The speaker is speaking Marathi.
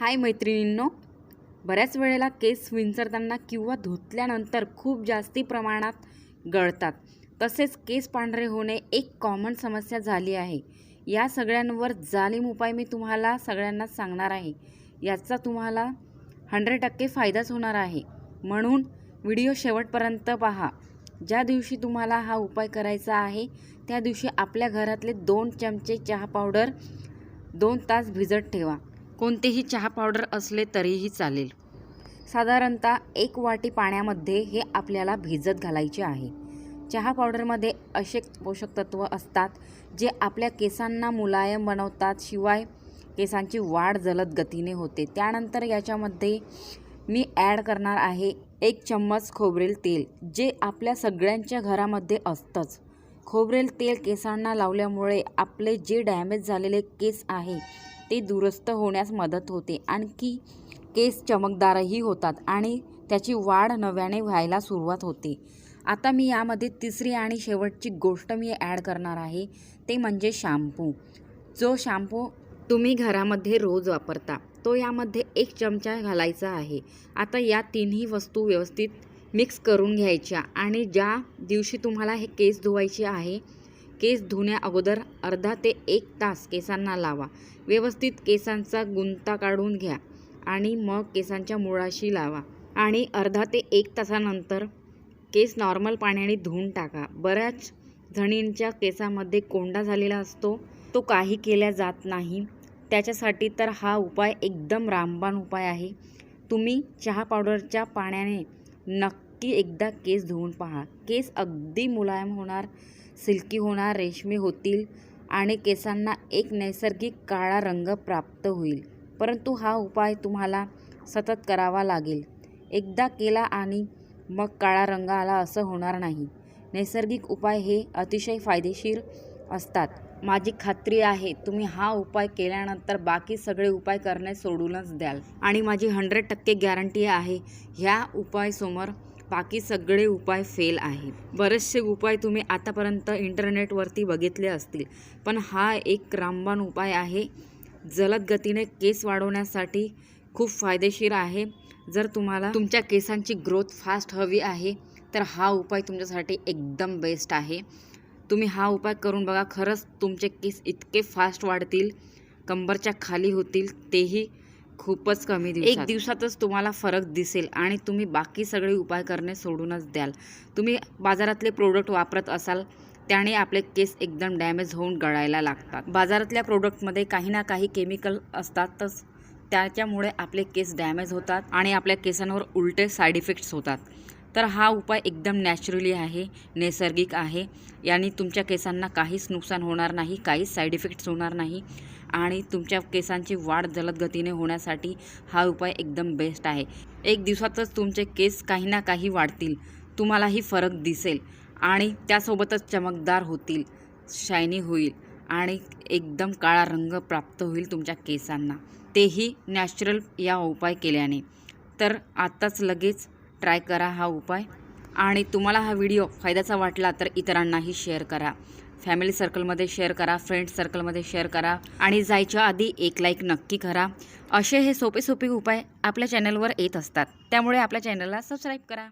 हाय मैत्रिणींनो. बऱ्याच वेळेला केस विंचरताना किंवा धुतल्यानंतर खूप जास्ती प्रमाणात गळतात. तसेच केस पांढरे होणे एक कॉमन समस्या झाली आहे. या सगळ्यांवर जालीम उपाय मी तुम्हाला सगळ्यांना सांगणार आहे. याचा तुम्हाला हंड्रेड टक्के फायदाच होणार आहे. म्हणून व्हिडिओ शेवटपर्यंत पहा. ज्या दिवशी तुम्हाला हा उपाय करायचा आहे त्या दिवशी आपल्या घरातले दोन चमचे चहा पावडर दोन तास भिजत ठेवा. कोणतेही चहा पावडर असले तरीही चालेल. साधारणतः एक वाटी पाण्यामध्ये हे आपल्याला भिजत घालायचे आहे. चहा पावडरमध्ये असे पोषक तत्व असतात जे आपल्या केसांना मुलायम बनवतात शिवाय केसांची वाढ जलद गतीने होते. त्यानंतर याच्यामध्ये मी ॲड करणार आहे एक चम्मच खोबरेल तेल जे आपल्या सगळ्यांच्या घरामध्ये असतंच. खोबरेल तेल केसांना लावल्यामुळे आपले जे डॅमेज झालेले केस आहे ते दुरुस्त होण्यास मदत होते. आणखी केस चमकदारही होतात आणि त्याची वाढ नव्याने व्हायला सुरुवात होते. आता मी यामध्ये तिसरी आणि शेवटची गोष्ट मी ॲड करणार आहे ते म्हणजे शॅम्पू. जो शॅम्पू तुम्ही घरामध्ये रोज वापरता तो यामध्ये एक चमचा घालायचा आहे. आता या तिन्ही वस्तू व्यवस्थित मिक्स करून घ्यायच्या आणि ज्या दिवशी तुम्हाला हे केस धुवायचे आहे केस धुण्या अगोदर अर्धा ते एक तास केसांना लावा. व्यवस्थित केसांचा गुंता काढून घ्या आणि मग केसांच्या मुळाशी लावा आणि अर्धा ते एक तासानंतर केस नॉर्मल पाण्याने धुवून टाका. बऱ्याच जणींच्या केसामध्ये कोंडा झालेला असतो. तो काही केल्या जात नाही. त्याच्यासाठी तर हा उपाय एकदम रामबाण उपाय आहे. तुम्ही चहा पावडरच्या पाण्याने नक्की एकदा केस धुवून पहा. केस अगदी मुलायम होणार सिल्की होणार रेशमी होतील आणि केसांना एक नैसर्गिक काळा रंग प्राप्त होईल. परंतु हा उपाय तुम्हाला सतत करावा लागेल. एकदा केला आणि मग काळा रंग आला असं होणार नाही. नैसर्गिक उपाय हे अतिशय फायदेशीर असतात. माझी खात्री आहे तुम्ही हा उपाय केल्यानंतर बाकी सगळे उपाय करणे सोडूनच द्याल. आणि माझी हंड्रेड टक्के गॅरंटी आहे ह्या उपायसमोर बाकी सगळे उपाय फेल आहेत. बरेचसे उपाय तुम्ही आतापर्यंत इंटरनेटवरती बघितले असतील पण हा एक रामबाण उपाय आहे. जलद गतीने केस वाढवण्यासाठी खूप फायदेशीर आहे. जर तुम्हाला तुमच्या केसांची ग्रोथ फास्ट हवी आहे तर हा उपाय तुमच्यासाठी एकदम बेस्ट आहे. तुम्ही हा उपाय करून बघा. खरंच तुमचे केस इतके फास्ट वाढतील कंबरच्या खाली होतील तेही खूपच कमी दिवसात. एक दिवसातच तुम्हाला फरक दिसेल आणि तुम्ही बाकी सगळे उपाय करणे सोडूनच द्याल. तुम्ही बाजारातले प्रोडक्ट वापरत असाल त्याने आपले केस एकदम डॅमेज होऊन गळायला लागतात. बाजारातल्या प्रोडक्टमध्ये काही ना काही केमिकल असतातच. त्याच्यामुळे आपले केस डॅमेज होतात आणि आपल्या केसांवर उलटे साईड इफेक्ट्स होतात. तर हा उपाय एकदम नॅचरली आहे नैसर्गिक आहे. याने तुमच्या केसांना काहीच नुकसान होणार नाही काहीच साईड इफेक्ट्स होणार नाही. आणि तुमच्या केसांची वाढ जलद गतीने होण्यासाठी हा उपाय एकदम बेस्ट आहे. एक दिवसातच तुमचे केस काही ना काही वाढतील. तुम्हालाही फरक दिसेल. आणि त्यासोबतच चमकदार होतील. शायनी होईल. आणि एकदम काळा रंग प्राप्त होईल तुमच्या केसांना. तेही नॅचरल या उपाय केल्याने. तर आत्ताच लगेच ट्राय करा हा उपाय. आणि तुम्हाला हा व्हिडिओ फायद्याचा वाटला तर इतरांनाही शेअर करा. फॅमिली सर्कलमध्ये शेअर करा फ्रेंड सर्कलमध्ये शेअर करा आणि जायच्या आधी एक लाईक नक्की करा. असे हे सोपे सोपे उपाय आपल्या चॅनलवर येत असतात. त्यामुळे आपल्या चॅनलला सबस्क्राईब करा.